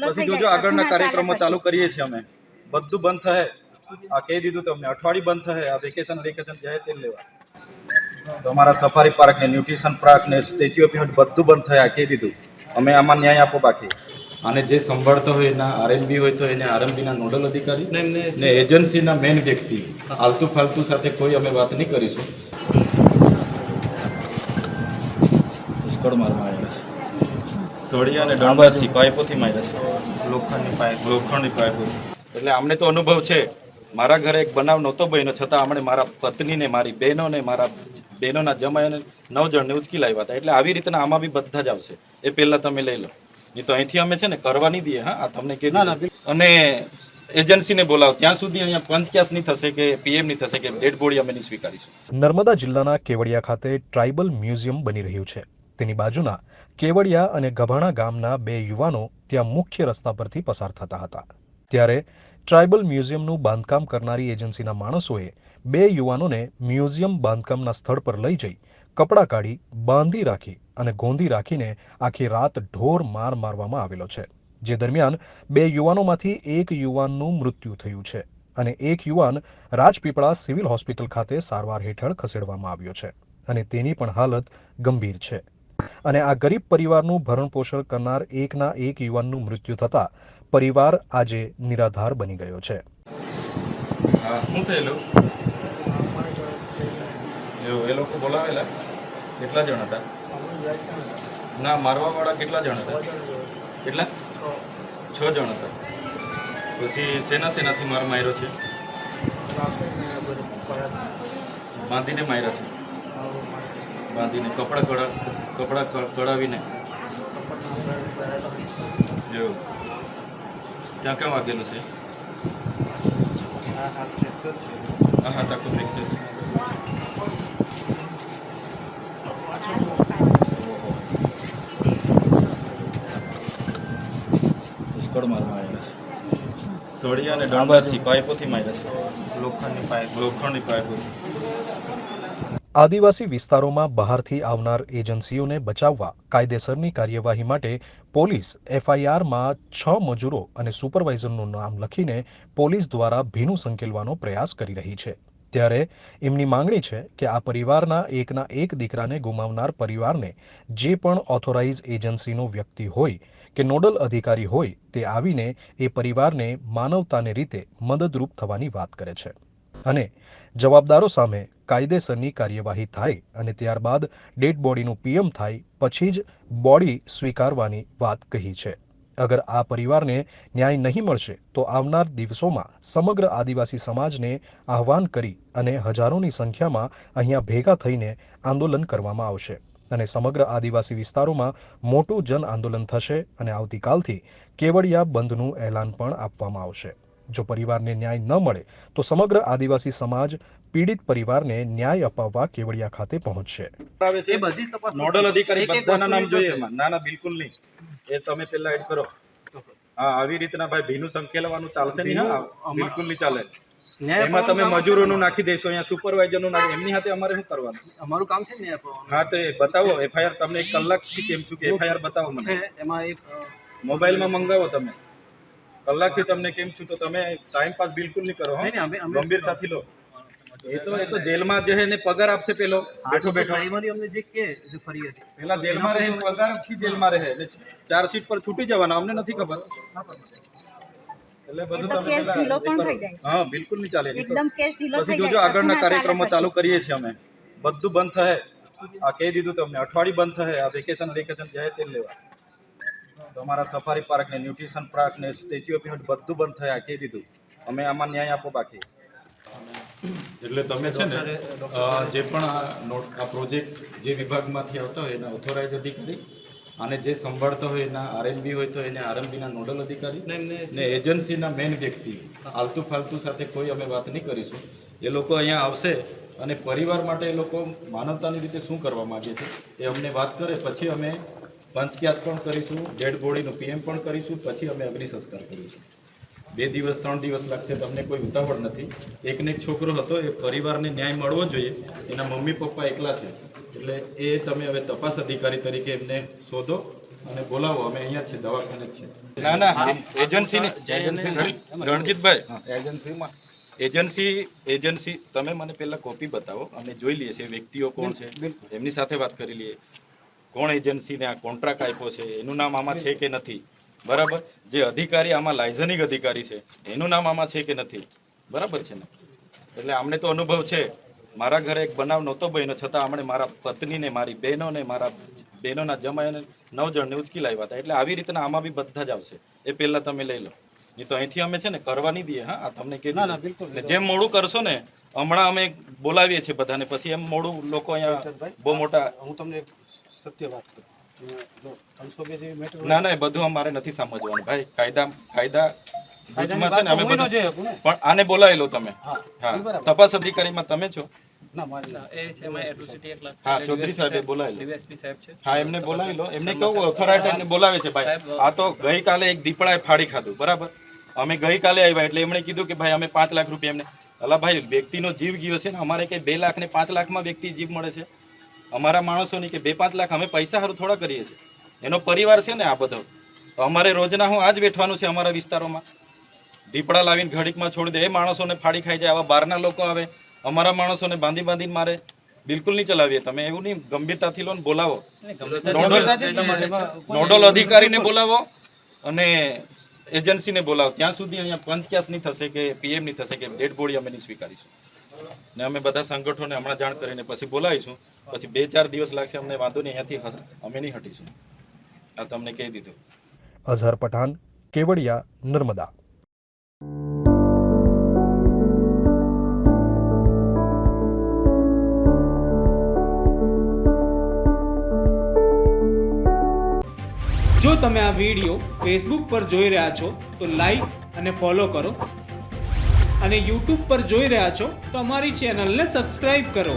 પછી જોજો આગળના કાર્યક્રમો ચાલુ કરીએ છીએ અમે. બધું બંધ થાય આ કહી દીધું તમને અઠવાડિયું બંધ થાય આ વેકેશન વેકેશન જાય તે લેવા. તો અમારા સફારી પાર્ક ને ન્યુટ્રિશન પાર્ક ને સ્ટેચ્યુ ઓફ યુનિટ બધું બંધ થાય આ કહી દીધું. અમે આમાં ન્યાય આપો બાકી. અને જે સંભાળતો હોય એના આરએમબી હોય તો એને આરએમબીના નોડલ અધિકારી ને એજન્સીના મેઇન વ્યક્તિ. આલતુ ફાલતુ સાથે કોઈ અમે વાત નહીં કરીશું. પુષ્કળ મારમાં આવ્યા સોડિયા અને ડણબાથી પાઇપોથી માર્યા છે. લોખંડની પાઇપ. લોખંડની પાઇપોથી એટલે અમને તો અનુભવ છે મારા ઘરે એક બનાવ નહોતો બન્યો છતાં અમને મારા પત્નીને મારી બહેનોને મારા બહેનોના જમાઈને નવ જણને ઉચકી લાવ્યા હતા. એટલે આવી રીતના આમાં બી બધા જ આવશે. એ પહેલા તમે લઈ લો. નહીં તો અહીંથી અમે છે ને કરવા નહીં દઈએ હા? આ તમને કે અને એજન્સીને બોલાવો. ત્યાં સુધી અહીંયા પંચક્યાસ નહીં થશે કે પીએમ નહીં થશે કે ડેડ બોડી અમે નહીં સ્વીકારીશું. નર્મદા જિલ્લાના કેવડિયા ખાતે ટ્રાઇબલ મ્યુઝિયમ બની રહ્યું છે. તેની બાજુના કેવડિયા અને ગભાણા ગામના બે યુવાનો ત્યાં મુખ્ય રસ્તા પરથી પસાર થતા હતા. ત્યારે ટ્રાઇબલ મ્યુઝિયમનું બાંધકામ કરનારી એજન્સીના માણસોએ બે યુવાનોને મ્યુઝિયમ બાંધકામના સ્થળ પર લઈ જઈ કપડાં કાઢી, બાંધી રાખી અને ગોંધી રાખીને આખી રાત ઢોર માર મારવામાં આવેલો છે. જે દરમિયાન બે યુવાનોમાંથી એક યુવાનનું મૃત્યુ થયું છે અને એક યુવાન રાજપીપળા સિવિલ હોસ્પિટલ ખાતે સારવાર હેઠળ ખસેડવામાં આવ્યો છે અને તેની પણ હાલત ગંભીર છે. અને આ ગરીબ પરિવારનું ભરણપોષણ કરનાર એકના એક યુવાનનું મૃત્યુ થતાં પરિવાર આજે નિરાધાર બની ગયો છે. શું થયેલું? એવું બોલાવેલા? કેટલા જણ હતા? ના, મારવાવાળા કેટલા જણ હતા? છ જણ હતા. પછી સેના સેનાથી માર માર્યો છે? બાંધીને માર્યો છે? બાંધીને કપડાં કડા કપડાં કડાવીને ત્યાં ક્યાં વાગેલું છે? હા હા તાકો ફ્રેક્ચર છે. પુષ્કળ મારમાં આવેલા છે. સોડિયા અને ડણબાથી પાઇપોથી માર્યા છે. લોખંડની પાઇપ. લોખંડની પાઇપોથી આદિવાસી વિસ્તારોમાં બહારથી આવનાર એજન્સીઓને બચાવવા કાયદેસરની કાર્યવાહી માટે પોલીસ એફઆઈઆરમાં છ મજૂરો અને સુપરવાઇઝરનું નામ લખીને પોલીસ દ્વારા ભીનું સંકેલવાનો પ્રયાસ કરી રહી છે. ત્યારે એમની માંગણી છે કે આ પરિવારના એકના એક દીકરાને ગુમાવનાર પરિવારને જે પણ ઓથોરાઇઝ એજન્સીનો વ્યક્તિ હોય કે નોડલ અધિકારી હોય તે આવીને એ પરિવારને માનવતાને રીતે મદદરૂપ થવાની વાત કરે છે. અને જવાબદારો સામે કાયદેસરની કાર્યવાહી થાય અને ત્યારબાદ ડેડ બોડીનું પીએમ થાય પછી જ બોડી સ્વીકારવાની વાત કહી છે. અગર આ પરિવારને ન્યાય નહીં મળશે, તો આવનાર દિવસોમાં સમગ્ર આદિવાસી સમાજને આહવાન કરી અને હજારોની સંખ્યામાં અહીંયા ભેગા થઈને આંદોલન કરવામાં આવશે અને સમગ્ર આદિવાસી વિસ્તારોમાં મોટું જન આંદોલન થશે અને આવતીકાલથી કેવડિયા બંધનું એલાન પણ આપવામાં આવશે. જો પરિવારને ન્યાય ન મળે તો સમગ્ર આદિવાસી સમાજ પીડિત પરિવારને ન્યાય અપાવવા કેવડિયા ખાતે પહોંચશે. એ બધી તપાસ નોડલ અધિકારી બધાના નામ જોઈએ. ના ના બિલકુલ નહીં. એ તમે પેલા એડ કરો. હા આવી રીતના ભાઈ ભીનું સંકેલવાનું ચાલશે નહીં હા? બિલકુલ નહીં ચાલે. એમાં તમે મજૂરોનું નાખી દેશો અહીંયા સુપરવાઇઝરનું નાખી એમની હાથે અમારે શું કરવાનું? અમારું કામ છે ને હા તો એ બતાવો એફઆઈઆર તમને એક કલાકથી કેમ છું કે એફઆઈઆર બતાવો મને. એમાં એક મોબાઈલમાં મંગાવો તમે. કલાકથી તમને કેમ છું? તો તમે ટાઈમ પાસ બિલકુલ નહીં કરો ગંભીરતાથી લો. એ તો એ તો જેલમાં જે એને પગાર આપશે પેલો. બેઠો બેઠો. પ્રાઇમરી અમને જે કે જે ફરિયાદી પેલા જેલમાં રહે પગારથી જેલમાં રહે. એટલે ચાર સીટ પર છૂટી જવાના અમને નથી ખબર. એટલે બધું તો તમે કેસ ઢીલો પણ થઈ જાય. હા બિલકુલ નહીં ચાલે. એકદમ કેસ ઢીલો પછી થઈ જોજો જાય. આગળના કશું ના કાર્યક્રમો ચાલુ કરીએ છીએ અમે. બધું બંધ થાય આ કહી દીધું તમને અઠવાડિયું બંધ થાય આ વેકેશન વેકેશન જાય તે લેવા. તો અમારા સફારી પાર્ક ને ન્યુટ્રિશન પાર્ક ને સ્ટેચ્યુ ઓફ યુનિટ બધું બંધ થયા કહી દીધું. અમે આમાં ન્યાય આપો બાકી. એટલે તમે છે ને જે પણ આ નોટ આ પ્રોજેક્ટ જે વિભાગમાંથી આવતા હોય એના ઓથોરાઇઝ અધિકારી અને જે સંભાળતો હોય એના આરએનબી હોય તો એને આરએનબીના નોડલ અધિકારી ને એજન્સીના મેન વ્યક્તિ આલતુ ફાલતુ સાથે કોઈ અમે વાત નહીં કરીશું. એ લોકો અહીંયા આવશે અને પરિવાર માટે એ લોકો માનવતાની રીતે શું કરવા માગે છે એ અમને વાત કરે પછી અમે પંચક્યાસ પણ કરીશું ડેડ બોડીનું પીએમ પણ કરીશું પછી અમે અગ્નિ સંસ્કાર કરીશું. બે દિવસ ત્રણ દિવસ લાગશે તમને કોઈ ઉતાવળ નથી. એકને એક છોકરો હતો એ પરિવારને ન્યાય મળવો જોઈએ. એના મમ્મી પપ્પા એકલા છે. એટલે એ તમે હવે તપાસ અધિકારી તરીકે એમને શોધો અને બોલાવો. અમે અહીંયા છે દવાખાને જ છે ના ના એજન્સીની રણજીતભાઈ. એજન્સીમાં. એજન્સી એજન્સી તમે મને પહેલા કોપી બતાવો. અમે જોઈ લઈએ છીએ વ્યક્તિઓ કોણ છે? એમની સાથે વાત કરી લઈએ. કોણ એજન્સીને આ કોન્ટ્રાક્ટ આપ્યો છે એનું નામ આમાં છે કે નથી? બરાબર? જે અધિકારી આમાં લાયઝનિક અધિકારી છે એનું નામ આમાં છે કે નથી? બરાબર છે ને? એટલે અમને તો અનુભવ છે. મારા ઘરે એક બનાવ નહોતો બન્યો છતાં અમને મારા પત્નીને મારી બહેનોને મારા બહેનોના જમાઈને નવ જણને ઉચકી લાવ્યા હતા. એટલે આવી રીતના આમાં બી બધા જ આવશે. એ પહેલાં તમે લઈ લો. નહીં તો અહીંથી અમે છે ને કરવા નહીં દઈએ હા? તમને કે ના, ના, બિલકુલ. જેમ મોડું કરશો ને હમણાં અમે બોલાવીએ છીએ બધાને. પછી એમ મોડું લોકો અહીંયા બહુ મોટા હું તમને સત્ય વાત કરું. ના ના એ બધું અમારે નથી સમજવાનું. ભાઈ કાયદા કાયદા ગુજમાં છે ને અમે બધું પણ આને બોલાયેલો તમે. હા તપાસ અધિકારીમાં તમે છો. ના મારી એ છે એમાં એટ્રોસિટી એક લાખ હા ચૌધરી સાહેબે બોલાવી લો. ડીવાયએસપી સાહેબ છે. હા એમને બોલાવી લો. એમને કહું બોલાવે છે ભાઈ. આ તો ગઈકાલે એક દીપડાએ ફાડી ખાધું બરાબર? અમે ગઈકાલે આવ્યા એટલે એમણે કીધું કે ભાઈ અમે પાંચ લાખ રૂપિયા એમને. અલા ભાઈ વ્યક્તિનો જીવ ગયો છે ને અમારે કઈ બે લાખ ને પાંચ લાખમાં વ્યક્તિ જીવ મળે છે? અમારા માણસોની કે બે પાંચ લાખ અમે પૈસા સારું થોડા કરીએ છીએ. એનો પરિવાર છે ને આ બધો. તો અમારે રોજના હું આજ બેઠવાનું છે અમારા વિસ્તારોમાં. દીપડા લાવીને ઘડીકમાં છોડી દે. એ માણસોને ફાડી ખાઈ જાય. આવા બહારના લોકો આવે. અમારા માણસોને બાંધી બાંધીને મારે. બિલકુલ નહીં ચલાવીએ તમે. એવું નહીં. ગંભીરતાથી લો ને બોલાવો નોડલ નોડલ અધિકારીને બોલાવો અને એજન્સીને બોલાવો. ત્યાં સુધી અહીંયા પંચક્યાસ નહીં થશે કે પીએમ નહીં થશે કે ડેડ બોડી અમે નહીં સ્વીકારીશું. ને અમે બધા સંગઠનોને હમણાં જાણ કરીને પછી બોલાવીશું. પછી બે ચાર દિવસ લાગશે અમને વાંધો નહીં અહીંયાથી અમે નહીં હટીશું. આ તમને કહી દીધું. અઝહર પઠાણ કેવડિયા નર્મદા. જો તમે આ વીડિયો ફેસબુક પર જોઈ રહ્યા છો તો લાઈક અને ફોલો કરો. અને યુટ્યુબ પર જોઈ રહ્યા છો તો અમારી ચેનલને સબસ્ક્રાઈબ કરો.